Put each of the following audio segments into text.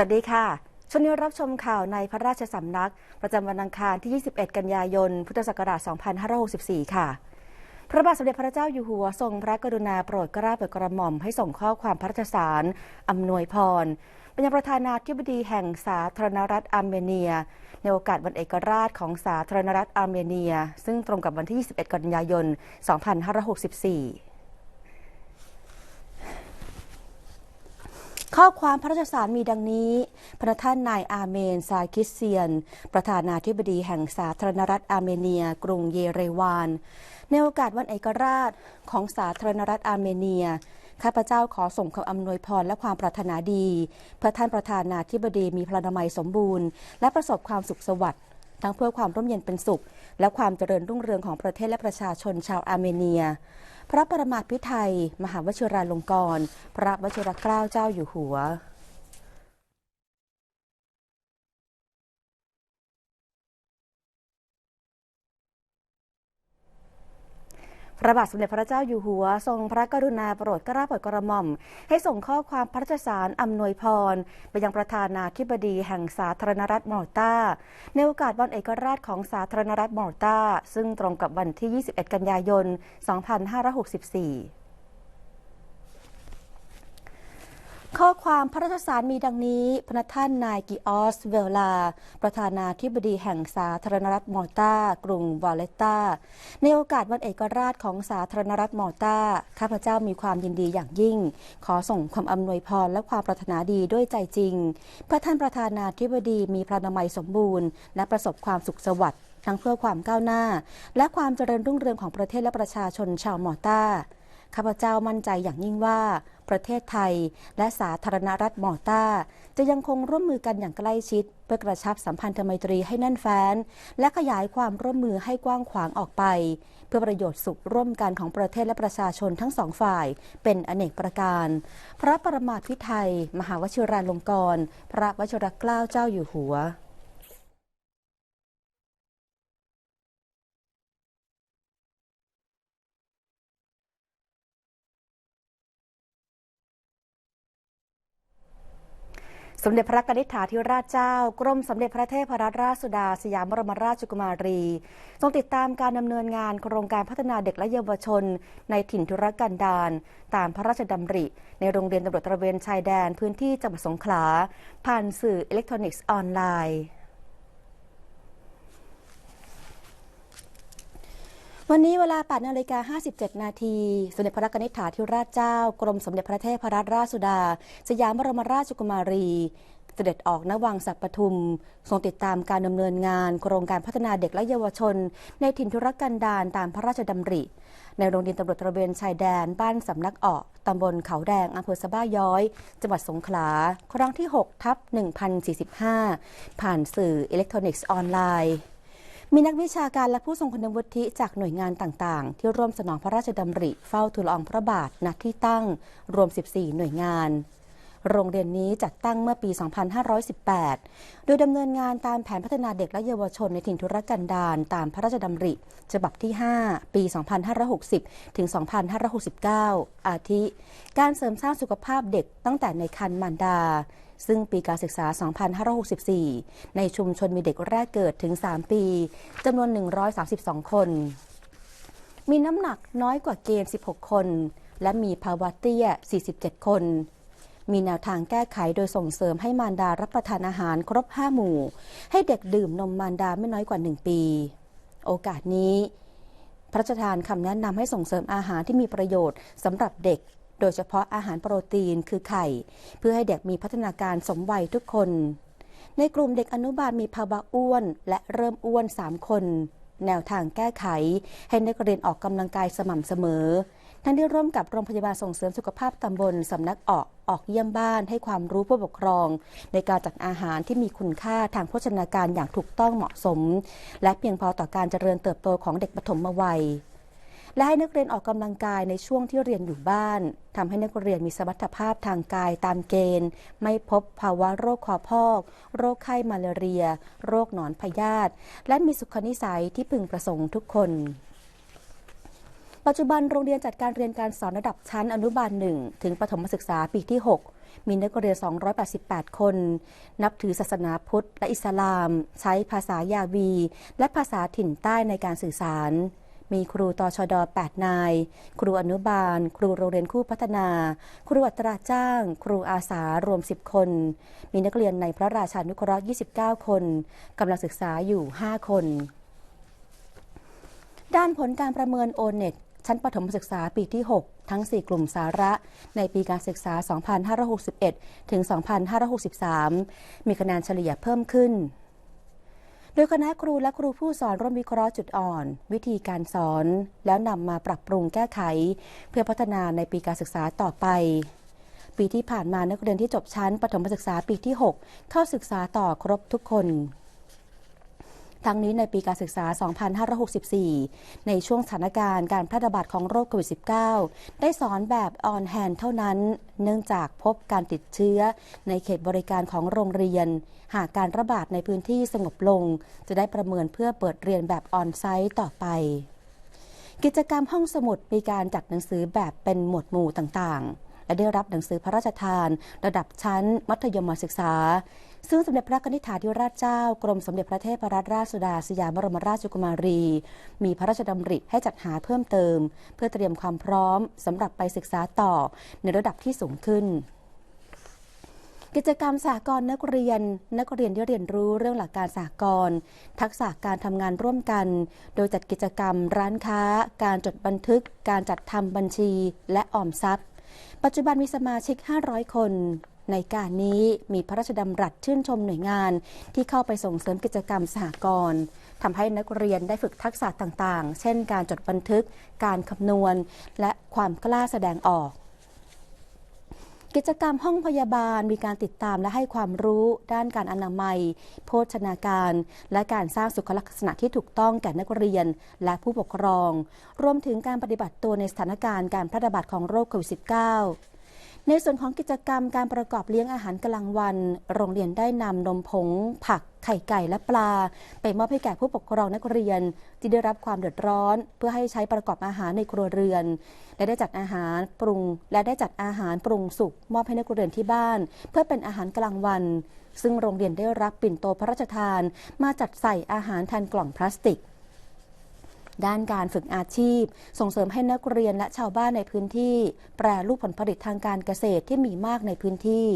วัสดีค่ะ ช่วงนี้รับชมข่าวในพระราชสำนัก ประจำวันอังคารที่ 21 กันยายน พุทธศักราช 2564 ค่ะ พระบาทสมเด็จพระเจ้าอยู่หัวทรงพระกรุณาโปรดเกล้าโปรดกระหม่อมให้ส่งข้อความพระราชสารอำนวยพรเป็นยังประธานาธิบดีแห่งสาธารณรัฐอาร์เมเนีย ในโอกาสวันเอกราชของสาธารณรัฐอาร์เมเนีย ซึ่งตรงกับวันที่ 21 กันยายน 2564 ข้อความพระราชสารมีดังนี้ พระท่านนายอาเมน ซาคิสเซียน ประธานาธิบดีแห่งสาธารณรัฐอาร์เมเนีย กรุงเยเรวาน ในโอกาสวันเอกราชของสาธารณรัฐอาร์เมเนียข้าพเจ้าขอส่งคำอำนวยพรและความปรารถนาดีเพื่อท่านประธานาธิบดีมีพลานามัยสมบูรณ์ และประสบความสุขสวัสดิ์ทั้งเพื่อความร่มเย็นเป็นสุข และความเจริญรุ่งเรืองของประเทศและประชาชนชาวอาร์เมเนีย พระประมาทพิไทย มหาวชิราลงกรณ์ พระวชิรเกล้าเจ้าอยู่หัว พระบาทสมเด็จพระเจ้าอยู่หัว ทรงพระกรุณาโปรดกระาโปรดกระหม่อม ให้ส่งข้อความพระราชสารอำนวยพร ไปยังประธานาธิบดีแห่งสาธารณรัฐมอลตาในโอกาสวันเอกราชของสาธารณรัฐมอลตาซึ่งตรงกับวันที่ 21 กันยายน 2564 ข้อความพระราชสารมีดังนี้ พระท่านนายกิออสเวลา ประธานาธิบดีแห่งสาธารณรัฐมอลตากรุงวาเลตตาในโอกาสวันเอกราชของสาธารณรัฐมอลตาข้าพเจ้ามีความยินดีอย่างยิ่ง ขอส่งความอำนวยพรและความปรารถนาดีด้วยใจจริงพื่อท่านประธานาธิบดีมีพระนามัยสมบูรณ์ และประสบความสุขสวัสดิ์ทั้งเพื่อความก้าวหน้า และความเจริญรุ่งเรืองของประเทศและประชาชนชาวมอลตาข้าพเจ้ามั่นใจอย่างยิ่งว่า ประเทศไทย และสาธารณรัฐมอลตาจะยังคงร่วมมือกันอย่างใกล้ชิด เพื่อกระชับสัมพันธไมตรีให้แน่นแฟ้น และขยายความร่วมมือให้กว้างขวางออกไป เพื่อประโยชน์สุขร่วมกันของประเทศและประชาชนทั้งสองฝ่าย เป็นอเนกประการ พระประมาทพิไทยมหาวชิราลงกรณ์พระวชิรเกล้าเจ้าอยู่หัว สมเด็จพระกนิษฐาธิราชเจ้า กรมสมเด็จพระเทพรัตนราชสุดาสยามบรมราชกุมารี ทรงติดตามการดำเนินงานโครงการพัฒนาเด็กและเยาวชน ในถิ่นธุรกันดารตามพระราชดำริ ในโรงเรียนตำรวจตระเวนชายแดนพื้นที่จังหวัดสงขลา ผ่านสื่ออิเล็กทรอนิกส์ออนไลน์ วันนี้เวลา8นาฬิกา57 นาที สมเด็จพระกนิษฐาธิราชเจ้า กรมสมเด็จพระเทพรัตนราชสุดา สยามบรมราชกุมารี เสด็จออกณวังสัปปทุม ทรงติดตามการดำเนินงาน โครงการพัฒนาเด็กและเยาวชน ในถิ่นธุรกันดารตามพระราชดำริ ในโรงเรียนตำรวจตระเวนชายแดน บ้านสำนักออกตำบลเขาแดงอำเภอสะบ้าย้อย จังหวัดสงขลา ครั้งที่ 6 ทับ 1045 ผ่านสื่ออิเล็กทรอนิกส์ออนไลน์ มีนักวิชาการและผู้ทรงคุณวุฒิจากหน่วยงานต่างๆ ที่ร่วมสนองพระราชดำริเฝ้าทูลอองพระบาทณที่ตั้ง รวม 14 หน่วยงาน โรงเรียนนี้จัดตั้งเมื่อปี 2518 โดยดำเนินงานตามแผนพัฒนาเด็กและเยาวชนในถิ่นธุรกันดารตามพระราชดำริ ฉบับที่ 5 ปี 2560 ถึง 2569 อาทิ การเสริมสร้างสุขภาพเด็กตั้งแต่ในครรภ์มารดา ซึ่งปีการศึกษา 2564 ในชุมชนมีเด็กแรกเกิดถึง 3 ปีจำนวน 132 คน มีน้ำหนักน้อยกว่าเกณฑ์ 16 คน และมีภาวะเตี้ย 47 คน มีแนวทางแก้ไขโดยส่งเสริมให้มารดารับประทานอาหารครบ 5 หมู่ ให้เด็กดื่มนมมารดาไม่น้อยกว่า 1 ปี โอกาสนี้พระราชทานคำแนะนำให้ส่งเสริมอาหารที่มีประโยชน์สำหรับเด็ก โดยเฉพาะอาหารโปรตีนคือไข่ เพื่อให้เด็กมีพัฒนาการสมวัยทุกคน ในกลุ่มเด็กอนุบาลมีภาวะอ้วนและเริ่มอ้วน 3 คน แนวทางแก้ไข ให้นักเรียนออกกำลังกายสม่ำเสมอ ทั้งที่ร่วมกับโรงพยาบาลส่งเสริมสุขภาพตำบลสำนักออกออกเยี่ยมบ้านให้ความรู้ผู้ปกครอง ในการจัดอาหารที่มีคุณค่าทางโภชนาการอย่างถูกต้องเหมาะสม และเพียงพอต่อการเจริญเติบโตของเด็กปฐมวัย และให้นักเรียนออกกำลังกายในช่วงที่เรียนอยู่บ้านทำให้นักเรียนมีสมรรถภาพทางกายตามเกณฑ์ ไม่พบภาวะโรคคอพอก โรคไข้มาลาเรีย โรคหนอนพยาธิและมีสุขนิสัยที่พึงประสงค์ทุกคนปัจจุบันโรงเรียนจัดการเรียนการสอนระดับชั้นอนุบาลหนึ่งถึงประถมศึกษาปีที่ 6 มีนักเรียน 288 คน นับถือศาสนาพุทธและอิสลาม ใช้ภาษายาวี และภาษาถิ่นใต้ในการสื่อสาร มีครูตชด 8 นาย ครูอนุบาล ครูโรงเรียนคู่พัฒนา ครูอัตราจ้าง ครูอาสารวม 10 คน มีนักเรียนในพระราชานุเคราะห์ 29 คนกำลังศึกษาอยู่ 5 คน ด้านผลการประเมินโอเน็ตชั้นประถมศึกษาปีที่ 6 ทั้ง 4 กลุ่มสาระ ในปีการศึกษา 2561 ถึง 2563 มีคะแนนเฉลี่ยเพิ่มขึ้น โดยคณะครูและครูผู้สอนร่วมวิเคราะห์จุดอ่อน วิธีการสอน แล้วนำมาปรับปรุงแก้ไข เพื่อพัฒนาในปีการศึกษาต่อไป ปีที่ผ่านมานักเรียนที่จบชั้นประถมศึกษาปีที่ 6 เข้าศึกษาต่อครบทุกคน ทั้งนี้ในปีการศึกษา 2564 ในช่วงสถานการณ์การแพร่ระบาดของโรคโควิด -19 ได้สอนแบบออนแฮนเท่านั้น เนื่องจากพบการติดเชื้อ ในเขตบริการของโรงเรียน หากการระบาดในพื้นที่สงบลง จะได้ประเมินเพื่อเปิดเรียนแบบออนไซต์ต่อไปกิจกรรมห้องสมุดมีการจัดหนังสือแบบเป็นหมวดหมู่ต่างๆ และได้รับหนังสือพระราชทาน ระดับชั้น มัธยมศึกษา ซึ่งสมเด็จพระนิธิถาธิราชเจ้ากรมสมเด็จพระเทพรัตนราชสุดาสยามบรมราชกุมารี มีพระราชดำริให้จัดหาเพิ่มเติม เพื่อเตรียมความพร้อมสำหรับไปศึกษาต่อในระดับที่สูงขึ้นกิจกรรมสากลนักเรียน นักเรียนได้เรียนรู้เรื่องหลักการสากลทักษะการทำงานร่วมกัน โดยจัดกิจกรรมร้านค้า การจดบันทึก การจัดทำบัญชีและออมทรัพย์ ปัจจุบันมีสมาชิก 500 คน ในการนี้มีพระราชดำรัสชื่นชมหน่วยงาน ที่เข้าไปส่งเสริมกิจกรรมสหกรณ์ทำให้นักเรียนได้ฝึกทักษะต่างๆ เช่น การจดบันทึก การคำนวณ และความกล้าแสดงออกกิจกรรมห้องพยาบาลมีการติดตามและให้ความรู้ด้านการอนามัย โภชนาการ และการสร้างสุขลักษณะที่ถูกต้องแก่นักเรียนและผู้ปกครอง รวมถึงการปฏิบัติตัวในสถานการณ์การแพร่ระบาดของโรคโควิด -19 ในส่วนของกิจกรรมการประกอบเลี้ยงอาหารกลางวัน โรงเรียนได้นำนมผง ผัก ไข่ไก่และปลา ไปมอบให้แก่ผู้ปกครองนักเรียน ที่ได้รับความเดือดร้อน เพื่อให้ใช้ประกอบอาหารในครัวเรือน และได้จัดอาหารปรุง และได้จัดอาหารปรุงสุกมอบให้นักเรียนที่บ้าน เพื่อเป็นอาหารกลางวัน ซึ่งโรงเรียนได้รับปิ่นโตพระราชทาน มาจัดใส่อาหารแทนกล่องพลาสติก ด้านการฝึกอาชีพ ส่งเสริมให้นักเรียนและชาวบ้านในพื้นที่ แปรรูปผลผลิตทางการเกษตรที่มีมากในพื้นที่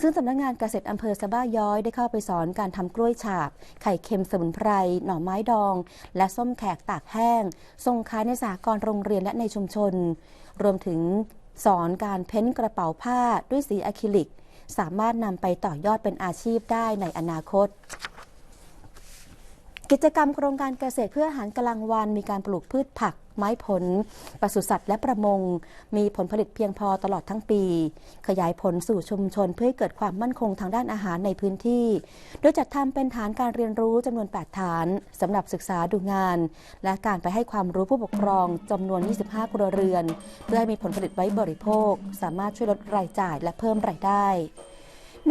ซึ่งสำนักงงานเกษตรอำเภอสะบ้าย้อยได้เข้าไปสอนการทำกล้วยฉาบ ไข่เค็มสมุนไพร หน่อไม้ดอง และส้มแขกตากแห้ง ส่งขายในสากลโรงเรียนและในชุมชน รวมถึงสอนการเพ้นกระเป๋าผ้าด้วยสีอะคริลิก สามารถนำไปต่อยอดเป็นอาชีพได้ในอนาคต กิจกรรมโครงการเกษตรเพื่ออาหารกลางวันมีการปลูกพืชผัก ไม้ผลปศุสัตว์และประมง มีผลผลิตเพียงพอตลอดทั้งปี ขยายผลสู่ชุมชนเพื่อให้เกิดความมั่นคงทางด้านอาหารในพื้นที่ โดยจัดทำเป็นฐานการเรียนรู้จำนวน 8 ฐานสำหรับศึกษาดูงาน และการไปให้ความรู้ผู้ปกครองจำนวน 25 ครัวเรือน เพื่อให้มีผลผลิตไว้บริโภค สามารถช่วยลดรายจ่ายและเพิ่มรายได้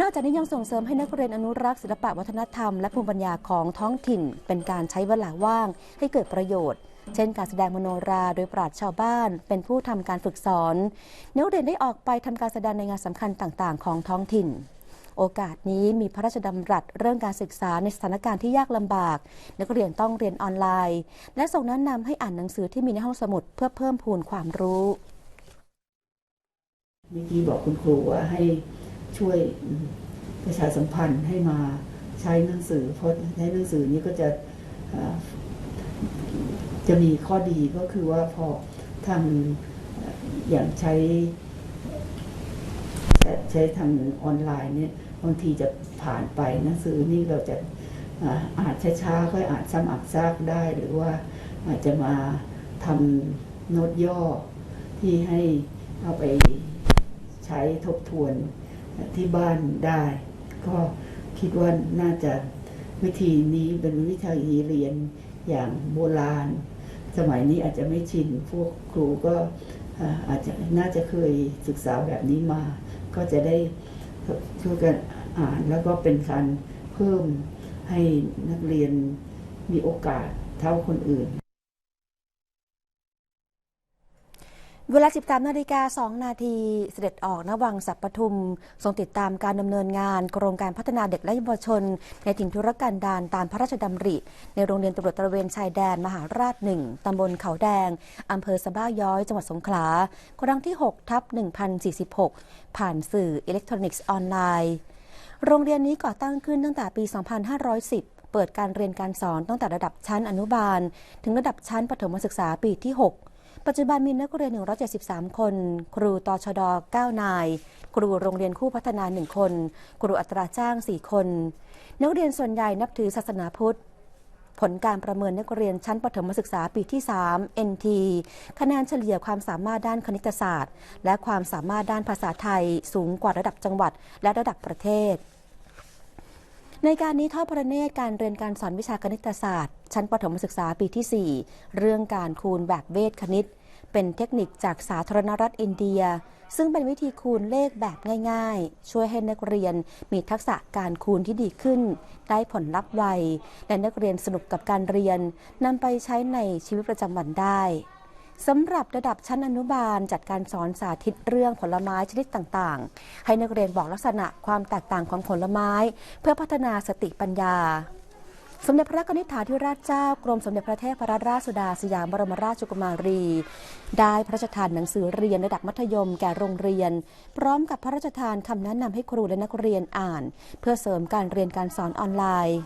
นอกจากนี้ยังส่งเสริมให้นักเรียนอนุรักษ์ศิลปะวัฒนธรรมและภูมิปัญญาของท้องถิ่น เป็นการใช้เวลาว่างให้เกิดประโยชน์ เช่นการแสดงมโนราโดยปราชชาวบ้าน เป็นผู้ทำการฝึกสอนนักเรียนได้ออกไปทำการแสดงในงานสำคัญต่างๆ ของท้องถิ่น โอกาสนี้มีพระราชดำรัสเรื่องการศึกษาในสถานการณ์ที่ยากลำบาก นักเรียนต้องเรียนออนไลน์ และส่งแนะนำให้อ่านหนังสือที่มีในห้องสมุดเพื่อเพิ่มพูนความรู้เมื่อกี้บอกคุณครูว่าให้ ช่วยประชาสัมพันธ์ให้มาใช้หนังสือเพราะใช้หนังสือนี้ก็จะจะมีข้อดีก็คือว่าพอทางอย่างใช้ใช้ทางออนไลน์เนี่ยบางทีจะผ่านไปหนังสือนี่เราจะอ่านช้าๆค่อยอ่านซ้ำอ่านซากได้หรือว่าอาจจะมาทำโน้ตย่อที่ให้เอาไปใช้ทบทวน ที่บ้านได้ ก็คิดว่าน่าจะวิธีนี้เป็นวิธีเรียนอย่างโบราณ สมัยนี้อาจจะไม่ชิน พวกครูก็อ่าอาจจะน่าจะเคยศึกษาแบบนี้มา ก็จะได้ช่วยกันอ่านแล้วก็เป็นการเพิ่มให้นักเรียนมีโอกาสเท่าคนอื่น เวลา 13 นาฬิกา 2 นาทีเสด็จออกณวังสัปทุม ทรงติดตามการดำเนินงาน โครงการพัฒนาเด็กและเยาวชน ในถิ่นธุรกันดารตามพระราชดำริ ในโรงเรียนตำรวจตระเวนชายแดน มหาราชหนึ่งตำบลเขาแดง อำเภอสะบ้าย้อย จังหวัดสงขลา ครั้งที่ 6 ทับ 1046 ผ่านสื่ออิเล็กทรอนิกส์ออนไลน์ โรงเรียนนี้ก่อตั้งขึ้นตั้งแต่ปี 2510เปิดการเรียนการสอนตั้งแต่ระดับชั้นอนุบาล ถึงระดับชั้นประถมศึกษาปีที่ 6 ปัจจุบันมีนักเรียน 173 คน ครูตชด 9 นาย ครูโรงเรียนคู่พัฒนา 1 คน ครูอัตราจ้าง 4 คน นักเรียนส่วนใหญ่นับถือศาสนาพุทธ ผลการประเมินนักเรียนชั้นประถมศึกษาปีที่ 3 NT คะแนนเฉลี่ยความสามารถด้านคณิตศาสตร์ และความสามารถด้านภาษาไทยสูงกว่าระดับจังหวัด และระดับประเทศในการนี้ทอดพระเนตรการเรียนการสอนวิชาคณิตศาสตร์ ชั้นประถมศึกษาปีที่ 4 เรื่องการคูณแบบเวทคณิต เป็นเทคนิคจากสาธารณรัฐอินเดีย ซึ่งเป็นวิธีคูณเลขแบบง่ายๆ ช่วยให้นักเรียนมีทักษะการคูณที่ดีขึ้น ได้ผลลัพธ์ไว และนักเรียนสนุกกับการเรียนนำไปใช้ในชีวิตประจำวันได้สำหรับระดับชั้นอนุบาลจัดการสอนสาธิตเรื่องผลไม้ชนิดต่างๆ ให้นักเรียนบอกลักษณะความแตกต่างของผลไม้ เพื่อพัฒนาสติปัญญา สมเด็จพระนิษฐาธิราชเจ้ากรมสมเด็จพระเทพรัตนราชสุดาสยามบรมราชกุมารี ได้พระราชทานหนังสือเรียนระดับมัธยมแก่โรงเรียน พร้อมกับพระราชทานคำแนะนำให้ครูและนักเรียนอ่าน เพื่อเสริมการเรียนการสอนออนไลน์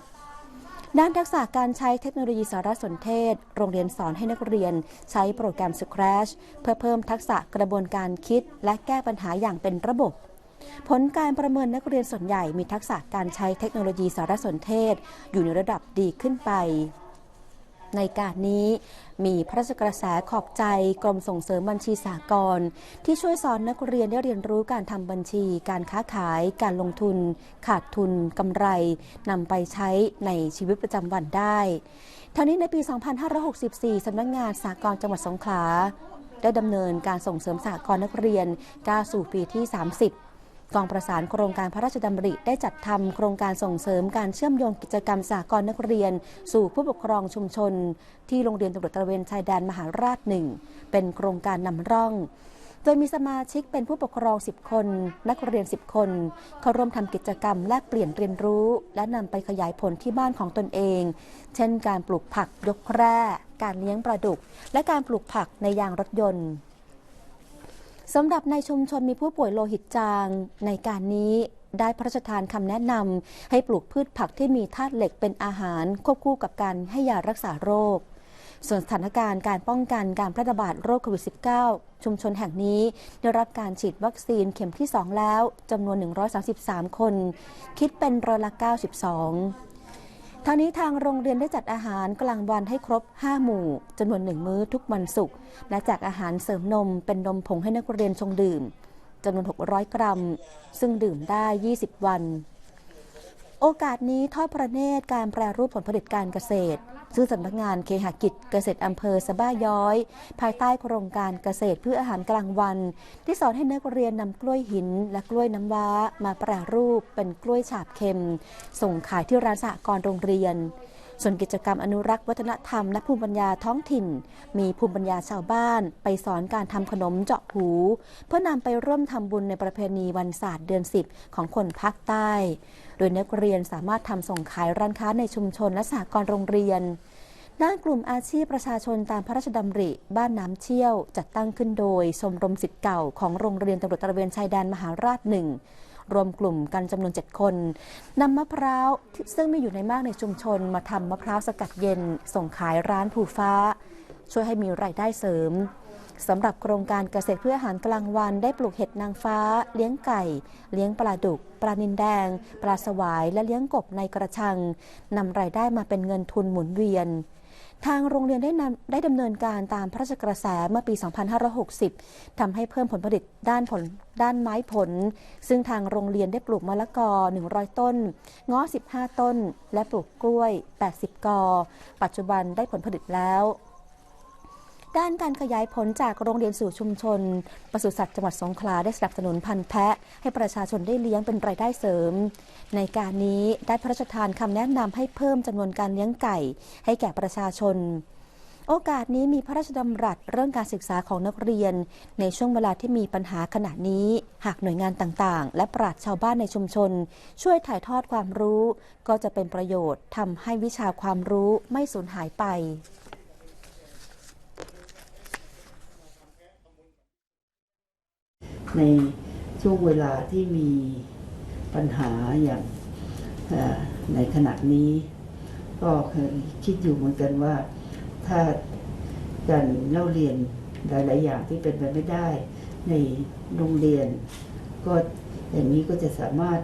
ด้านทักษะการใช้เทคโนโลยีสารสนเทศ โรงเรียนสอนให้นักเรียน ใช้โปรแกรม Scratch เพื่อเพิ่มทักษะกระบวนการคิด และแก้ปัญหาอย่างเป็นระบบ ผลการประเมินนักเรียนส่วนใหญ่มีทักษะการใช้เทคโนโลยีสารสนเทศ อยู่ในระดับดีขึ้นไป ในการนี้มีพระราชกระแสขอบใจกรมส่งเสริมบัญชีสากลที่ช่วยสอนนักเรียนได้เรียนรู้การทำบัญชี การค้าขาย การลงทุน ขาดทุนกำไรนำไปใช้ในชีวิตประจำวันได้ทั้งนี้ในปี 2564 สำนักงงานสากลจังหวัดสงขลาได้ดำเนินการส่งเสริมสากลนักเรียนก้าวสู่ปีที่ 30 กองประสานโครงการพระราชดำริได้จัดทำโครงการส่งเสริมการเชื่อมโยงกิจกรรมสากลนักเรียน สู่ผู้ปกครองชุมชน ที่โรงเรียนตำรวจตระเวนชายแดนมหาราชหนึ่งเป็นโครงการนำร่อง โดยมีสมาชิกเป็นผู้ปกครอง 10 คน นักเรียน 10 คน เข้าร่วมทำกิจกรรมแลกเปลี่ยนเรียนรู้ และนำไปขยายผลที่บ้านของตนเอง เช่น การปลูกผักยกแคร่การเลี้ยงปลาดุก และการปลูกผักในยางรถยนต์ สำหรับในชุมชนมีผู้ป่วยโลหิตจางในการนี้ได้พระราชทานคำแนะนำให้ปลูกพืชผักที่มีธาตุเหล็กเป็นอาหาร ควบคู่กับการให้ยารักษาโรค ส่วนสถานการณ์การป้องกันการแพร่ระบาดโรคโควิด -19 ชุมชนแห่งนี้ ได้รับการฉีดวัคซีนเข็มที่ 2 แล้วจำนวน 133 คน คิดเป็นร้อยละ92 ทางนี้ทางโรงเรียนได้จัดอาหารกลางวันให้ครบ 5 หมู่จำนวนหนึ่งมื้อทุกวันศุกร์และจากอาหารเสริมนมเป็นนมผงให้นักเรียนชงดื่มจำนวน 600 กรัม ซึ่งดื่มได้ 20 วัน โอกาสนี้ทอดพระเนตรการแปรรูปผลผลิตการเกษตร ซึ่งสำนักงานเคหกิจเกษตรอำเภอสะบ้าย้อย ภายใต้โครงการเกษตรเพื่ออาหารกลางวัน ที่สอนให้นักเรียนนำกล้วยหินและกล้วยน้ำว้า มาแปรรูปเป็นกล้วยฉาบเค็ม ส่งขายที่ร้านสหกรณ์โรงเรียน ส่วนกิจกรรมอนุรักษ์วัฒนธรรมและภูมิปัญญาท้องถิ่น มีภูมิปัญญาชาวบ้าน ไปสอนการทำขนมเจาะหู เพื่อนำไปร่วมทำบุญในประเพณีวันศาสตร์เดือน 10 ของคนภาคใต้ โดยนักเรียนสามารถทำส่งขายร้านค้าในชุมชนและสหกรณ์โรงเรียนด้านกลุ่มอาชีพประชาชนตามพระราชดำริ บ้านน้ำเชี่ยว จัดตั้งขึ้นโดยชมรมสิทธิ์เก่าของโรงเรียนตำรวจตระเวนชายแดนมหาราชหนึ่ง รวมกลุ่มกันจำนวน 7 คนนำมะพร้าวซึ่งมีอยู่ในมากในชุมชน มาทำมะพร้าวสกัดเย็น ส่งขายร้านผูฟ้า ช่วยให้มีรายได้เสริมสำหรับโครงการเกษตรเพื่ออาหารกลางวันได้ปลูกเห็ดนางฟ้า เลี้ยงไก่ เลี้ยงปลาดุก ปลานินแดง ปลาสวาย และเลี้ยงกบในกระชังนำรายได้มาเป็นเงินทุนหมุนเวียน ทางโรงเรียนได้นำได้ดำเนินการตามพระราชกระแสเมื่อปี 2560 ทำให้เพิ่มผลผลิตด้านผลด้านไม้ผล ซึ่งทางโรงเรียนได้ปลูกมะละกอ 100 ต้น ง้อ 15 ต้น และปลูกกล้วย 80 กอ ปัจจุบันได้ผลผลิตแล้ว ด้านการขยายผลจากโรงเรียนสู่ชุมชนปศุสัตว์จังหวัดสงขลาได้สนับสนุนพันธุ์แพะ ให้ประชาชนได้เลี้ยงเป็นรายได้เสริม ในการนี้ได้พระราชทานคำแนะนำให้เพิ่มจำนวนการเลี้ยงไก่ ให้แก่ประชาชน โอกาสนี้มีพระราชดำรัสเรื่องการศึกษาของนักเรียน ในช่วงเวลาที่มีปัญหาขณะนี้ หากหน่วยงานต่างๆ และปราชญ์ชาวบ้านในชุมชน ช่วยถ่ายทอดความรู้ ก็จะเป็นประโยชน์ทำให้วิชาความรู้ไม่สูญหายไป ในช่วงเวลาที่มีปัญหาอย่างในขณะนี้ ก็เคยคิดอยู่เหมือนกันว่าถ้าการเล่าเรียนหลาย ๆ อย่างที่เป็นไปไม่ได้ ในโรงเรียน ก็อย่างนี้ก็จะสามารถ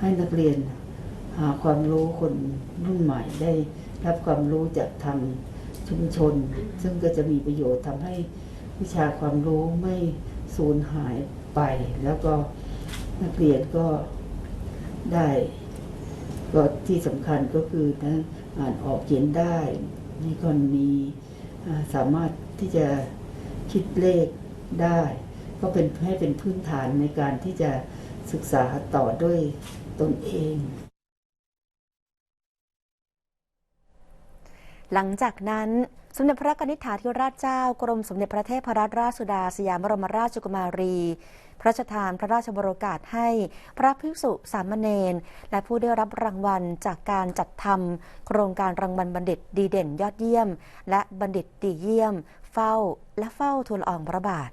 ให้นักเรียนหาความรู้คนรุ่นใหม่ ได้รับความรู้จากทางชุมชน ซึ่งก็จะมีประโยชน์ทำให้วิชาความรู้ไม่สูญหาย ไป แล้วก็นักเรียนก็ได้ก็ที่สำคัญก็คือนะอ่านออกเขียนได้นี่ก็มีสามารถที่จะคิดเลขได้ ก็เป็นให้เป็นพื้นฐานในการที่จะศึกษาต่อด้วยตนเอง หลังจากนั้นสมเด็จพระนิธิถาธิราชเจ้ากรมสมเด็จพระเทพรัตนราชสุดาสยามบรมราชกุมารี พระราชทานพระราชบรโกาสให้พระภิกษุสามเณรและผู้ได้รับรางวัลจากการจัดทำโครงการรางวัลบัณฑิตดีเด่นยอดเยี่ยม และบัณฑิตดีเยี่ยม เฝ้าและเฝ้าทูลอองพระบาท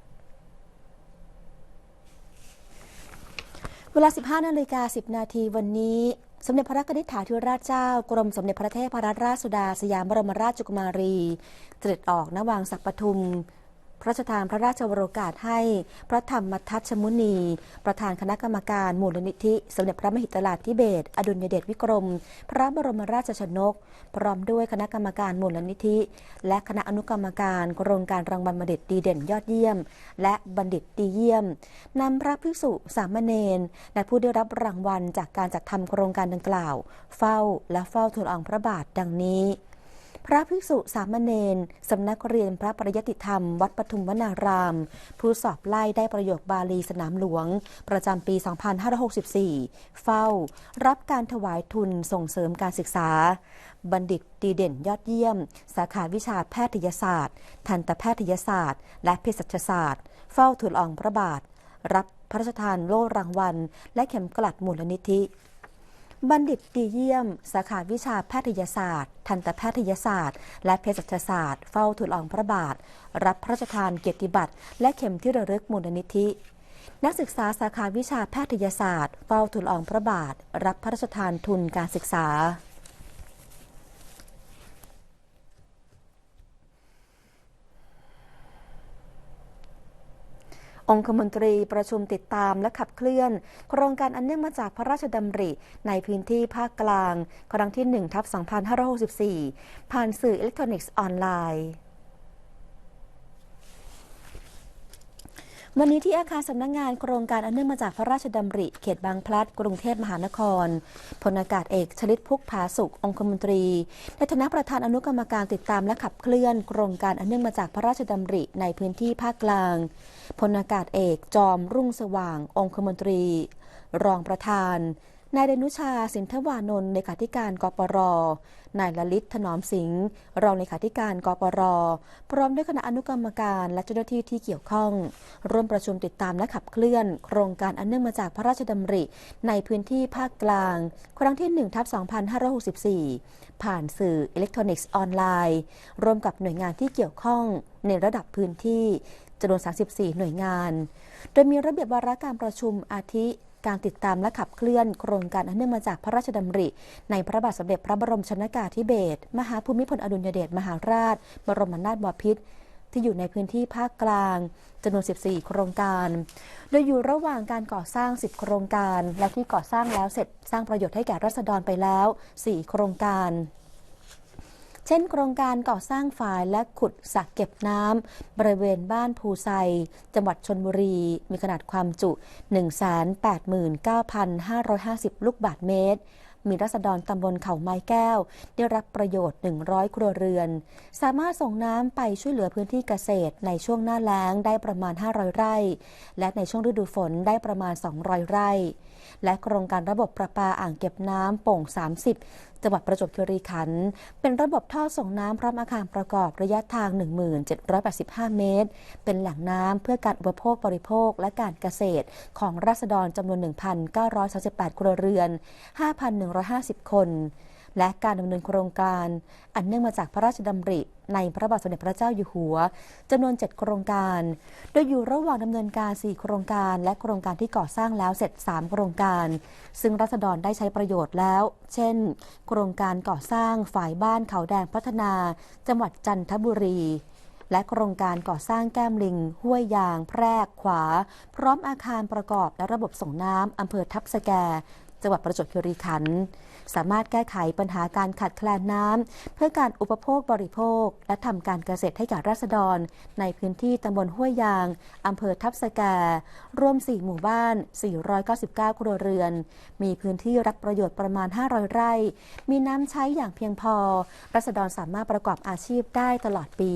เวลา 15นาฬิกา10 นาทีวันนี้ สมเด็จพระนิธิถาธิราชเจ้า กรมสมเด็จพระเทพรัตนราชสุดาสยามบรมราชกุมารีเสด็จออกณวังศักดิ์ปทุม พระราชทานพระราชวโรกาสให้พระธรรมทัตชมุนี ประธานคณะกรรมการมูลนิธิ สมเด็จพระมหิดลาธิเบศอดุลยเดชวิกรม พระบรมราชชนก พร้อมด้วยคณะกรรมการมูลนิธิ และคณะอนุกรรมการโครงการรางวัลบัณฑิตดีเด่นยอดเยี่ยม และบัณฑิตดีเยี่ยมนำพระภิกษุสามเณรและผู้ได้รับรางวัลจากการจัดทำโครงการดังกล่าว เฝ้าและเฝ้าทูลอองพระบาทดังนี้ พระภิกษุสามเณรสำนักเรียนพระปริยติธรรม วัดปทุมวนาราม ผู้สอบไล่ได้ประโยคบาลีสนามหลวง ประจำปี 2564 เฝ้า รับการถวายทุนส่งเสริมการศึกษา บัณฑิตดีเด่นยอดเยี่ยม สาขาวิชาแพทยศาสตร์ ทันตแพทยศาสตร์ และเภสัชศาสตร์ เฝ้าทูลอองพระบาท รับพระราชทานโล่รางวัล และเข็มกลัดมูลนิธิ บัณฑิตดีเยี่ยม สาขาวิชาแพทยศาสตร์ ทันตแพทยศาสตร์ และเภสัชศาสตร์ เฝ้าทูลอองพระบาท รับพระราชทานเกียรติบัตร และเข็มที่ระลึกมูลนิธิ นักศึกษาสาขาวิชาแพทยศาสตร์ เฝ้าทูลละอองพระบาท รับพระราชทานทุนการศึกษา องคมนตรีประชุมติดตามและขับเคลื่อน โครงการอันเนื่องมาจากพระราชดำริ ในพื้นที่ภาคกลาง ครั้งที่1ทับ2564 ผ่านสื่ออิเล็กทรอนิกส์ออนไลน์ วันนี้ที่อาคารสำนักงงานโครงการอันเนื่องมาจากพระราชดำริ เขตบางพลัด กรุงเทพมหานคร พลอากาศเอกชลิตพุกผาสุข องคมนตรี ในฐานะประธานอนุกรรมการติดตามและขับเคลื่อน โครงการอันเนื่องมาจากพระราชดำริในพื้นที่ภาคกลาง พลอากาศเอกจอมรุ่งสว่าง องคมนตรี รองประธาน นายเดนุชาสินทวานนท์เลขาธิการกปร นายลลิตถนอมสิงห์รองเลขาธิการกปร พร้อมด้วยคณะอนุกรรมการและเจ้าหน้าที่ที่เกี่ยวข้อง ร่วมประชุมติดตามและขับเคลื่อน โครงการอันเนื่องมาจากพระราชดำริ ในพื้นที่ภาคกลาง ครั้งที่1ทับ2564 ผ่านสื่ออิเล็กทรอนิกส์ออนไลน์ ร่วมกับหน่วยงานที่เกี่ยวข้องในระดับพื้นที่จำนวน 34 หน่วยงาน โดยมีระเบียบวาระการประชุมอาทิ การติดตามและขับเคลื่อนโครงการอันเนื่องมาจากพระราชดำริ ในพระบาทสมเด็จพระบรมชนากาธิเบศรมหาภูมิพลอดุลยเดชมหาราช บรมนาถบพิตรที่อยู่ในพื้นที่ภาคกลางจำนวน 14 โครงการ โดยอยู่ระหว่างการก่อสร้าง 10 โครงการ และที่ก่อสร้างแล้วเสร็จสร้างประโยชน์ให้แก่รัษฎรไปแล้ว 4 โครงการ เช่นโครงการก่อสร้างฝายและขุดสระเก็บน้ำบริเวณบ้านภูไซ จังหวัดชนบุรี มีขนาดความจุ 189,550 ลูกบาศก์เมตรมีรัษฎรตำบลเขาไม้แก้ว ได้รับประโยชน์ 100 ครัวเรือน สามารถส่งน้ำไปช่วยเหลือพื้นที่เกษตรในช่วงหน้าแล้งได้ประมาณ 500 ไร่ และในช่วงฤดูฝนได้ประมาณ 200 ไร่ และโครงการระบบประปาอ่างเก็บน้ำโป่ง 30 จังหวัดประจวบคีรีขันธ์เป็นระบบท่อส่งน้ำพร้อมอาคารประกอบระยะทาง 1785 เมตร เป็นแหล่งน้ำเพื่อการอุปโภคบริโภคและการเกษตร ของราษฎรจำนวน 1,938 ครัวเรือน 5,150 คน และการดำเนินโครงการ อันเนื่องมาจากพระราชดำริ ในพระบาทสมเด็จพระเจ้าอยู่หัวจำนวน 7 โครงการ โดยอยู่ระหว่างดำเนินการ 4 โครงการ และโครงการที่ก่อสร้างแล้วเสร็จ 3 โครงการ ซึ่งรัษฎรได้ใช้ประโยชน์แล้ว เช่น โครงการก่อสร้างฝ่ายบ้านเขาแดงพัฒนา จังหวัดจันทบุรีและโครงการก่อสร้างแก้มลิง ห้วยยาง แพรกขวา พร้อมอาคารประกอบและระบบส่งน้ำอำเภอทับสแก จังหวัดประจวบคีรีขันธ์สามารถแก้ไขปัญหาการขาดแคลนน้ำ เพื่อการอุปโภคบริโภค และทำการเกษตรให้กับราษฎร ในพื้นที่ตำบลห้วยยางอำเภอทับสแกรวม 4 หมู่บ้าน 499 ครัวเรือน มีพื้นที่รับประโยชน์ประมาณ 500 ไร่ มีน้ำใช้อย่างเพียงพอรัษฎรสามารถประกอบอาชีพได้ตลอดปี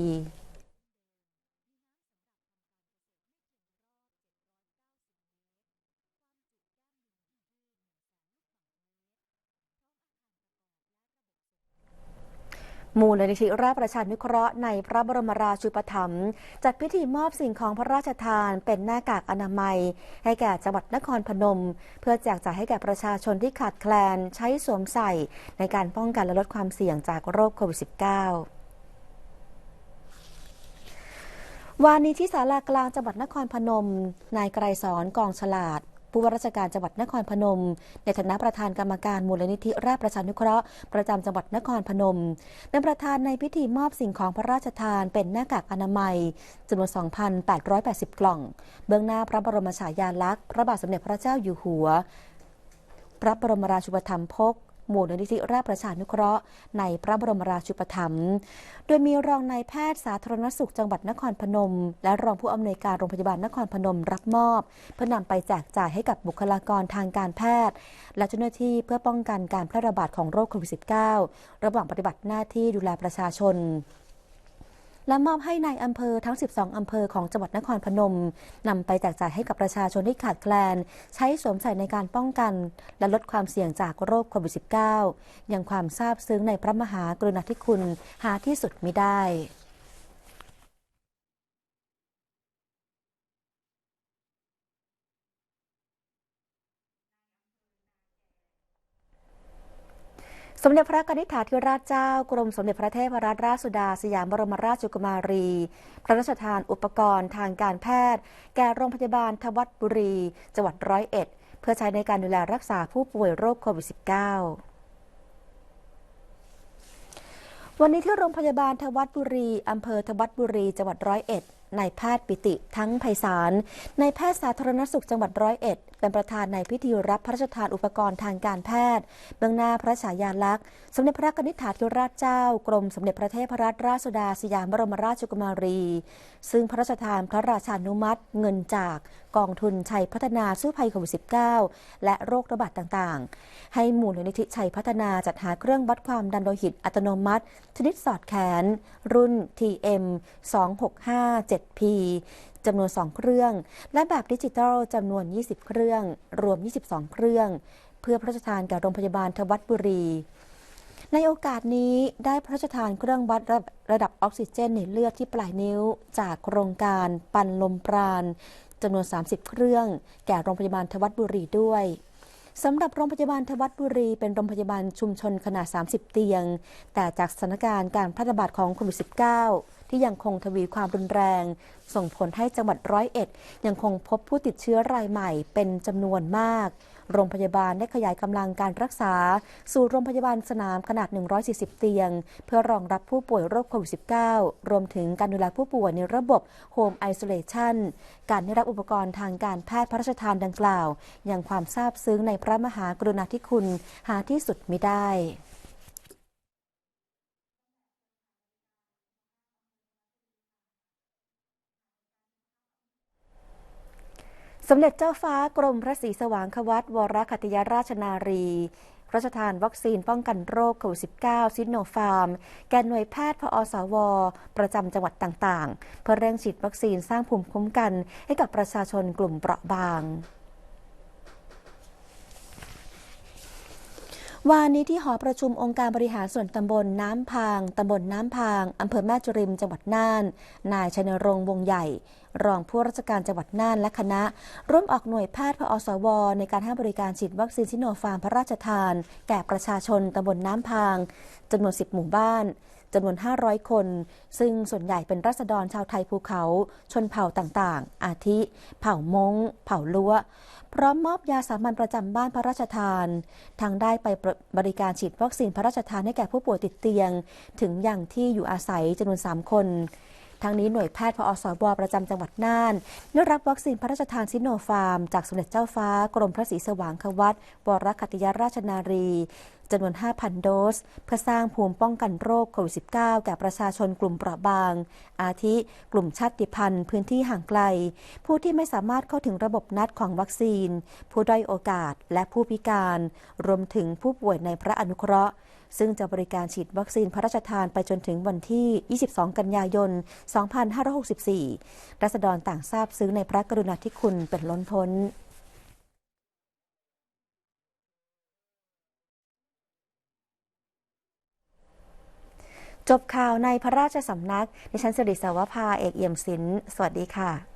มูลนิธิราชประชานุเคราะห์ในพระบรมราชูปถัมภ์จัดพิธีมอบสิ่งของพระราชทานเป็นหน้ากากอนามัย ให้แก่จังหวัดนครพนม เพื่อแจกจ่ายให้แก่ประชาชนที่ขาดแคลนใช้สวมใส่ ในการป้องกันและลดความเสี่ยงจากโรคโควิด -19 วานนี้ที่ศาลากลางจังหวัดนครพนม นายไกรสอนกองฉลาด ผู้ว่าราชการจังหวัดนครพนม ในฐานะประธานกรรมการมูลนิธิราชประชานุเคราะห์ประจำจังหวัดนครพนม เป็นประธานในพิธีมอบสิ่งของพระราชทานเป็นหน้ากากอนามัยจำนวน 2,880 กล่อง เบื้องหน้าพระบรมฉายาลักษณ์พระบาทสมเด็จพระเจ้าอยู่หัว พระบรมราชูปถัมภก มูลนิธิราชประชานุเคราะห์ ในพระบรมราชูปถัมภ์ โดยมีรองนายแพทย์สาธารณสุขจังหวัดนครพนม และรองผู้อำนวยการโรงพยาบาลนครพนมรับมอบ เพื่อนำไปแจกจ่ายให้กับบุคลากรทางการแพทย์ และเจ้าหน้าที่เพื่อป้องกันการแพร่ระบาดของโรคโควิด -19 ระหว่างปฏิบัติหน้าที่ดูแลประชาชน และมอบให้ในายอำเภอทั้ง 12 อำเภอของจังหวัดนครพนมนำไปแจกจ่ายให้กับประชาชนที่ขาดแคลน ใช้สวมใส่ในการป้องกัน และลดความเสี่ยงจากโรคโควิด -19 ยังความซาบซึ้งในพระมหากรุณาธิคุณหาที่สุดมิได้ สมเด็จพระนิธิาธิราชเจ้ากรมสมเด็จพระเทพรัตนราชสุดาสยามบรมราชกุมารี พระราชทานอุปกรณ์ทางการแพทย์ แก่โรงพยาบาลทวัดบุรี จังหวัดร้อยเอ็ด เพื่อใช้ในการดูแลรักษาผู้ป่วยโรคโควิด -19 วันนี้ที่โรงพยาบาลทวัดบุรี อำเภอทวัดบุรี จังหวัดร้อยเอ็ดนายแพทย์ปิติทั้งไพศาลนายแพทย์สาธารณสุขจังหวัดร้อยเอ็ด เป็นประธานในพิธีรับพระราชทานอุปกรณ์ทางการแพทย์ เบื้องหน้าพระฉายาลักษณ์สมเด็จพระนิธิาธิราชเจ้ากรมสมเด็จพระเทพรัตนราชสุดาสยามบรมราชกุมารี ซึ่งพระราชทานพระราชานุมัติ เงินจากกองทุนชัยพัฒนาสู้ภัยโควิด -19 และโรคระบาดต่างๆ ให้มูลนิธิชัยพัฒนาจัดหาเครื่องวัดความดันโลหิตอัตโนมัติ ชนิดสอดแขน รุ่น TM 265 7P จำนวน 2 เครื่อง และแบบดิจิทัลจำนวน 20 เครื่อง รวม 22 เครื่อง เพื่อพระราชทานแก่โรงพยาบาลทวัดบุรี ในโอกาสนี้ได้พระราชทานเครื่องวัดระดับออกซิเจนในเลือดที่ปลายนิ้ว จากโครงการปันลมปราณจำนวน 30 เครื่อง แก่โรงพยาบาลทวัดบุรีด้วยสำหรับโรงพยาบาลทวัดบุรี เป็นโรงพยาบาลชุมชนขนาด 30 เตียง แต่จากสถานการณ์การแพร่ระบาดของโควิด -19 ที่ยังคงทวีความรุนแรง ส่งผลให้จังหวัดร้อยเอ็ด ยังคงพบผู้ติดเชื้อรายใหม่เป็นจำนวนมาก โรงพยาบาลได้ขยายกำลังการรักษา สู่โรงพยาบาลสนามขนาด 140 เตียง เพื่อรองรับผู้ป่วยโรคโควิด -19 รวมถึงการดูแลผู้ป่วยในระบบ Home Isolation การได้รับอุปกรณ์ทางการแพทย์พระราชทานดังกล่าวยังความซาบซึ้งในพระมหากรุณาธิคุณหาที่สุดมิได้ สมเด็จเจ้าฟ้ากรมพระศรีสว่างควัตวรคัตยราชนารีระราชทานวัคซีนป้องกันโรคโควิด -19 ซิโนฟาร์ม แก่หน่วยแพทย์พอสว ประจำจังหวัดต่างๆ เพื่อเร่งฉีดวัคซีนสร้างภูมิคุ้มกัน ให้กับประชาชนกลุ่มเปราะบางวานนี้ที่หอประชุมองค์การบริหารส่วนตำบลน้ำพาง ตำบลน้ำพาง อำเภอแม่จริม จังหวัดน่าน นายชัยนรงค์วงใหญ่ รองผู้ราชการจังหวัดน่านและคณะ ร่วมออกหน่วยแพทย์พอสว ในการให้บริการฉีดวัคซีนซิโนฟาร์มพระราชทาน แก่ประชาชนตำบลน้ำพางจำนวน 10 หมู่บ้านจำนวน 500 คน ซึ่งส่วนใหญ่เป็นรัษฎรชาวไทยภูเขา ชนเผ่าต่างๆ อาทิ เผ่ามง เผ่าลัว พร้อมมอบยาสามัญประจำบ้านพระราชทาน ทางได้ไปบริการฉีดวัคซีนพระราชทานให้แก่ผู้ป่วยติดเตียง ถึงอย่างที่อยู่อาศัยจำนวน 3 คน ทั้งนี้หน่วยแพทย์พอสบประจำจังหวัดน่านได้รับวัคซีนพระราชทานซิโนฟาร์ม จากสมเด็จเจ้าฟ้ากรมพระศรีสว่างควัตวรคัตยราชนารีจำนวน 5,000 โดส เพื่อสร้างภูมิป้องกันโรคโควิด -19 แก่ประชาชนกลุ่มเปราะบาง อาทิ กลุ่มชาติพันธุ์ พื้นที่ห่างไกล ผู้ที่ไม่สามารถเข้าถึงระบบนัดของวัคซีน ผู้ด้อยโอกาสและผู้พิการ รวมถึงผู้ป่วยในพระอนุเคราะห์ ซึ่งจะบริการฉีดวัคซีนพระราชทานไปจนถึงวันที่ 22 กันยายน 2564 รัษฎรต่างทราบซึ้งในพระกรุณาธิคุณเป็นล้นพ้นจบข่าวในพระราชสำนัก ดิฉันสิริสาวภา เอกเอี่ยมศิลป์สวัสดีค่ะ